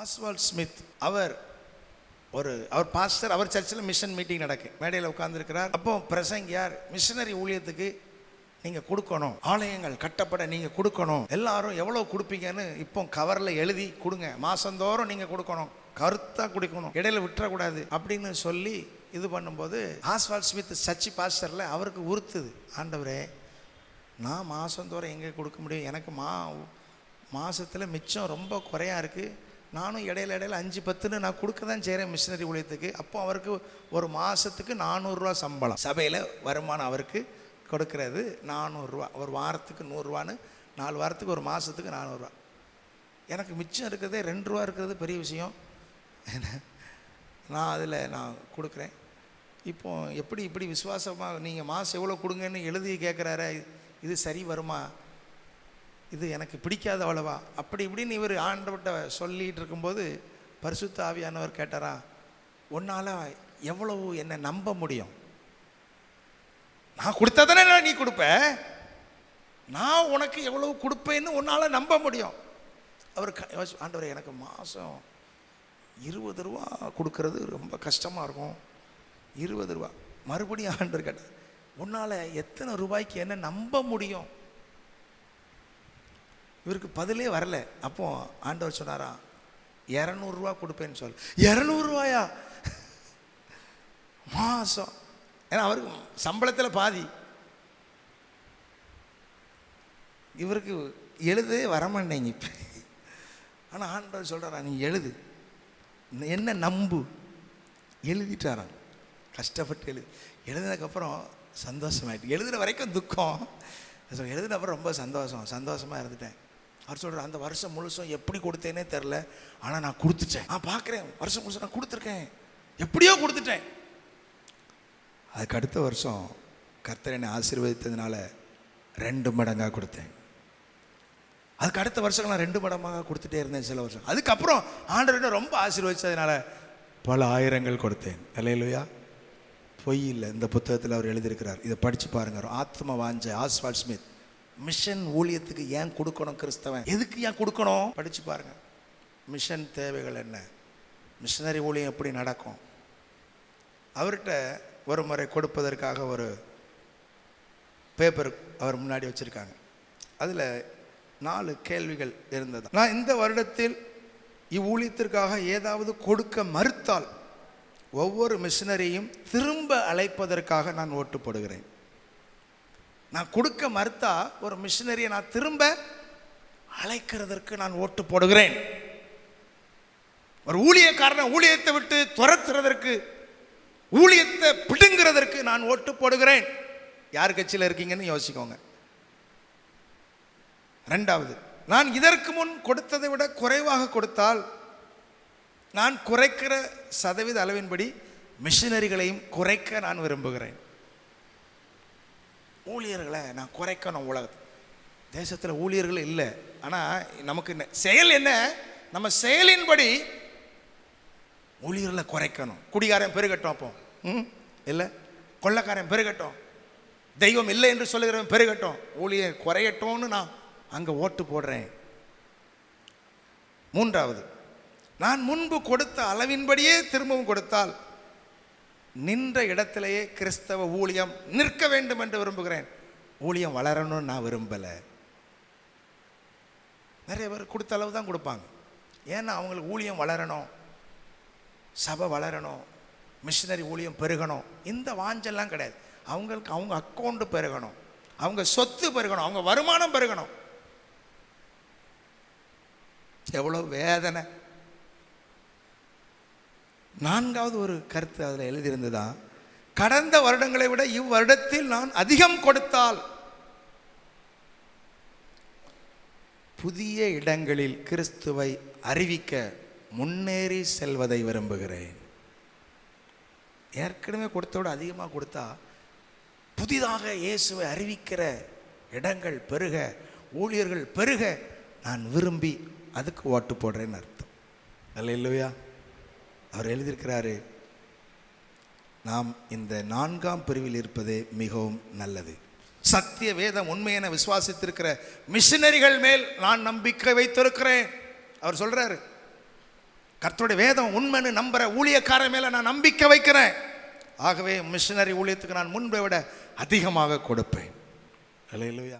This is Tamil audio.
ஆஸ்வால்ட் ஸ்மித் அவர் ஒரு அவர் பாஸ்டர் அவர் சர்ச்சில் மிஷன் மீட்டிங் நடக்கு. மேடையில் உட்காந்துருக்கிறார் அப்போ பிரசங்கியார் மிஷனரி ஊழியத்துக்கு நீங்கள் கொடுக்கணும். ஆலயங்கள் கட்டப்பட நீங்கள் கொடுக்கணும். எல்லாரும் எவ்வளோ கொடுப்பீங்கன்னு இப்போ கவரில் எழுதி கொடுங்க. மாதந்தோறும் நீங்கள் கொடுக்கணும். கருத்தாக கொடுக்கணும். இடையில விட்டுறக்கூடாது அப்படின்னு சொல்லி இது பண்ணும்போது ஆஸ்வால் ஸ்மித் சர்ச்சி பாஸ்டரில் அவருக்கு உறுத்துது. ஆண்டவரே நான் மாதந்தோறும் எங்கே கொடுக்க முடியும்? எனக்கு மா மாதத்தில் மிச்சம் ரொம்ப குறையாக இருக்குது நானும் இடையில இடையில அஞ்சு பத்துன்னு நான் கொடுக்க தான் செய்கிறேன் மிஷினரி ஊழியத்துக்கு. அப்போ அவருக்கு ஒரு மாதத்துக்கு நானூறுரூவா சம்பளம். சபையில் வருமானம் அவருக்கு கொடுக்கறது நானூறுரூவா. ஒரு வாரத்துக்கு நூறுரூவான்னு நாலு வாரத்துக்கு ஒரு மாதத்துக்கு நானூறுரூவா. எனக்கு மிச்சம் இருக்கிறதே ரெண்டு ரூபா இருக்கிறது பெரிய விஷயம். நான் அதில் நான் கொடுக்குறேன். இப்போ எப்படி இப்படி விசுவாசமாக நீங்கள் மாதம் எவ்வளோ கொடுங்கன்னு எழுதி கேட்குறாரு இது சரி வருமா? இது எனக்கு பிடிக்காத அவ்வளவா அப்படி இப்படின்னு இவர் ஆண்டவர்கிட்ட சொல்லிகிட்டு இருக்கும்போது பரிசுத்த ஆவியானவர் கேட்டாரா உன்னால் எவ்வளவு என்னை நம்ப முடியும்? நான் கொடுத்தா தானே நீ கொடுப்ப? நான் உனக்கு எவ்வளவு கொடுப்பேன்னு உன்னால் நம்ப முடியும். அவர் க- எனக்கு மாதம் இருபது ரூபா கொடுக்கறது ரொம்ப கஷ்டமாக இருக்கும். இருபது ரூபா. மறுபடியும் ஆண்டவர் கேட்டார் உன்னால் எத்தனை ரூபாய்க்கு என்ன நம்ப முடியும்? இவருக்கு பதிலே வரல. அப்போ ஆண்டவர் சொன்னாரா இரநூறுவா கொடுப்பேன்னு சொல் இரநூறுவாயா மாதம் ஏன்னா அவருக்கு சம்பளத்தில் பாதி. இவருக்கு எழுதவே வரமாட்டேங்க இப்போ. ஆனால் ஆண்டவர் சொல்கிறாரா நீ எழுது. என்ன நம்பு? எழுதிட்டாரான் கஷ்டப்பட்டு எழுது எழுதினதுக்கப்புறம் சந்தோஷமாயிட்டு எழுதுன வரைக்கும் துக்கம். ஸோ எழுதின அப்புறம் ரொம்ப சந்தோஷம். சந்தோஷமாக இருந்துட்டேன். அவர் சொல்கிறார் அந்த வருஷம் முழுசும் எப்படி கொடுத்தேனே தெரில ஆனால் நான் கொடுத்துட்டேன். நான் பார்க்குறேன். வருஷம் முழுசும் நான் கொடுத்துருக்கேன். எப்படியோ கொடுத்துட்டேன். அதுக்கு அடுத்த வருஷம் கர்த்தர் என்னை ஆசீர்வதித்ததுனால ரெண்டு மடங்காக கொடுத்தேன். அதுக்கு அடுத்த வருஷம் நான் ரெண்டு மடமாக கொடுத்துட்டே இருந்தேன் சில வருஷம். அதுக்கப்புறம் ஆண்டவர் ரொம்ப ஆசீர்வதிச்சதுனால பல ஆயிரங்கள் கொடுத்தேன். இல்லையா பொய் இல்லை. இந்த புத்தகத்தில் அவர் எழுதியிருக்கிறார். இதை படித்து பாருங்க. ஆத்ம வாஞ்ச ஆஸ்வால் ஸ்மித். மிஷன் ஊழியத்துக்கு ஏன் கொடுக்கணும் கிறிஸ்தவன்? எதுக்கு ஏன் கொடுக்கணும்? படித்து பாருங்க. மிஷன் தேவைகள் என்ன? மிஷனரி ஊழியம் எப்படி நடக்கும்? அவர்கிட்ட ஒரு முறை கொடுப்பதற்காக ஒரு பேப்பர் அவர் முன்னாடி வச்சுருக்காங்க. அதில் நாலு கேள்விகள் இருந்தது. நான் இந்த வருடத்தில் இவ்வூழியத்திற்காக ஏதாவது கொடுக்க மறுத்தால் ஒவ்வொரு மிஷினரியும் திரும்ப அழைப்பதற்காக நான் ஓட்டு போடுகிறேன் நான் கொடுக்க மறுத்தா ஒரு மிஷினரியை நான் திரும்ப அழைக்கிறதற்கு நான் ஓட்டு போடுகிறேன். ஒரு ஊழியக்காரனை ஊழியத்தை விட்டு துரத்துறதற்கு ஊழியத்தை பிடுங்கிறதற்கு நான் ஓட்டு போடுகிறேன். யார் கட்சியில் இருக்கீங்கன்னு யோசிக்கோங்க. ரெண்டாவது நான் இதற்கு முன் கொடுத்ததை விட குறைவாக கொடுத்தால் நான் குறைக்கிற சதவீத அளவின்படி மிஷினரிகளையும் குறைக்க நான் விரும்புகிறேன். ஊழியர்களை நான் குறைக்கணும் உலகத்தை. தேசத்தில் ஊழியர்கள் இல்லை. ஆனால் நமக்கு என்ன- செயல் என்ன? நம்ம செயலின்படி ஊழியர்களை குறைக்கணும். குடிகாரன் பெருகட்டும் அப்போ. ம்? இல்லை. கொள்ளக்காரன் பெருகட்டும். தெய்வம் இல்லை என்று சொல்லுகிறவன் பெருகட்டும். ஊழியர் குறையட்டும்னு நான் அங்கே ஓட்டு போடுறேன். மூன்றாவது நான் முன்பு கொடுத்த அளவின்படியே திரும்பவும் கொடுத்தால் நின்ற இடத்திலேயே கிறிஸ்தவ ஊழியம் நிற்க வேண்டும் என்று விரும்புகிறேன். ஊழியம் வளரணும்னு நான் விரும்பலை. நிறைய பேர் கொடுத்த அளவு தான் கொடுப்பாங்க. ஏன்னா அவங்களுக்கு ஊழியம் வளரணும். சபை வளரணும். மிஷினரி ஊழியம் பெருகணும். இந்த வாஞ்செல்லாம் கிடையாது. அவங்களுக்கு அவங்க அக்கௌண்ட்டு பெருகணும். அவங்க சொத்து பெருகணும். அவங்க வருமானம் பெருகணும். எவ்வளோ வேதனை. நான்காவது ஒரு கருத்து அதில் எழுதியிருந்துதான் கடந்த வருடங்களை விட இவ்வருடத்தில் நான் அதிகம் கொடுத்தால் புதிய இடங்களில் கிறிஸ்துவை அறிவிக்க முன்னேறி செல்வதை விரும்புகிறேன். ஏற்கனவே கொடுத்த விட அதிகமாக கொடுத்தா புதிதாக இயேசுவை அறிவிக்கிற இடங்கள் பெருக ஊழியர்கள் பெருக நான் விரும்பி அதுக்கு ஓட்டு போடுறேன்னு அர்த்தம். அல்ல இல்லையா? அவர் எழுதியிருக்கிறாரு நாம் இந்த நான்காம் பிரிவில் இருப்பதே மிகவும் நல்லது. சத்திய வேதம் உண்மை என விசுவாசித்திருக்கிற மிஷினரிகள் மேல் நான் நம்பிக்கை வைத்திருக்கிறேன். அவர் சொல்றாரு கர்த்தருடைய வேதம் உண்மைன்னு நம்புற ஊழியக்காரன் மேல நான் நம்பிக்கை வைக்கிறேன். ஆகவே மிஷினரி ஊழியத்துக்கு நான் முன்பை விட அதிகமாக கொடுப்பேன். அல்லேலூயா